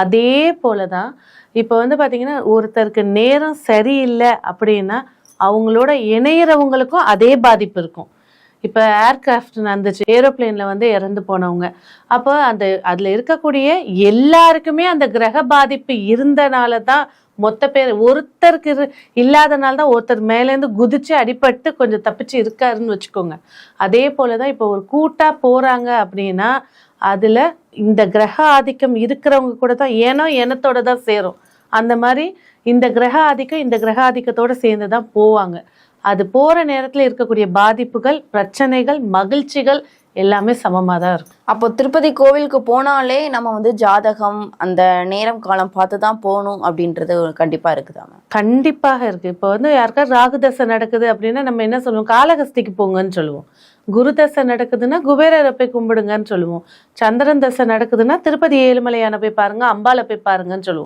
அதே போல தான் இப்போ வந்து பார்த்தீங்கன்னா ஒருத்தருக்கு நேரம் சரியில்லை அப்படின்னா அவங்களோட இணையிறவங்களுக்கும் அதே பாதிப்பு இருக்கும். இப்போ ஏர்கிராஃப்ட் நடந்துச்சு ஏரோப்ளேனில் வந்து இறந்து போனவங்க. அப்போ அந்த அதில் இருக்கக்கூடிய எல்லாருக்குமே அந்த கிரக பாதிப்பு இருந்தனால தான் மொத்த பேர் ஒருத்தருக்கு இரு- இல்லாதனால தான் ஒருத்தர் மேலேருந்து குதிச்சு அடிபட்டு கொஞ்சம் தப்பிச்சு இருக்காருன்னு வச்சுக்கோங்க. அதே போல தான் இப்போ ஒரு கூட்டாக போகிறாங்க அப்படின்னா அதுல இந்த கிரக ஆதிக்கம் இருக்கிறவங்க கூட தான் ஏனோ எனத்தோட தான் சேரும். அந்த மாதிரி இந்த கிரக ஆதிக்கம் இந்த கிரக ஆதிக்கத்தோட சேர்ந்து தான் போவாங்க. அது போற நேரத்துல இருக்கக்கூடிய பாதிப்புகள் பிரச்சனைகள் மகிழ்ச்சிகள் எல்லாமே சமமா தான் இருக்கும். அப்போ திருப்பதி கோவிலுக்கு போனாலே நம்ம வந்து ஜாதகம் அந்த நேரம் காலம் பார்த்து தான் போகணும் அப்படின்றது ஒரு கண்டிப்பா இருக்குதா மேம் கண்டிப்பாக இருக்கு. இப்போ வந்து யாருக்காவது ராகுதசை நடக்குது அப்படின்னா நம்ம என்ன சொல்லுவோம்? காலகஸ்திக்கு போங்கன்னு சொல்லுவோம். குரு தசை நடக்குதுன்னா குபேரரை போய் கும்பிடுங்கன்னு சொல்லுவோம். சந்திரன் தசை நடக்குதுன்னா திருப்பதி ஏழுமலையான போய் பாருங்க அம்பால போய் பாருங்கன்னு சொல்லுவோம்.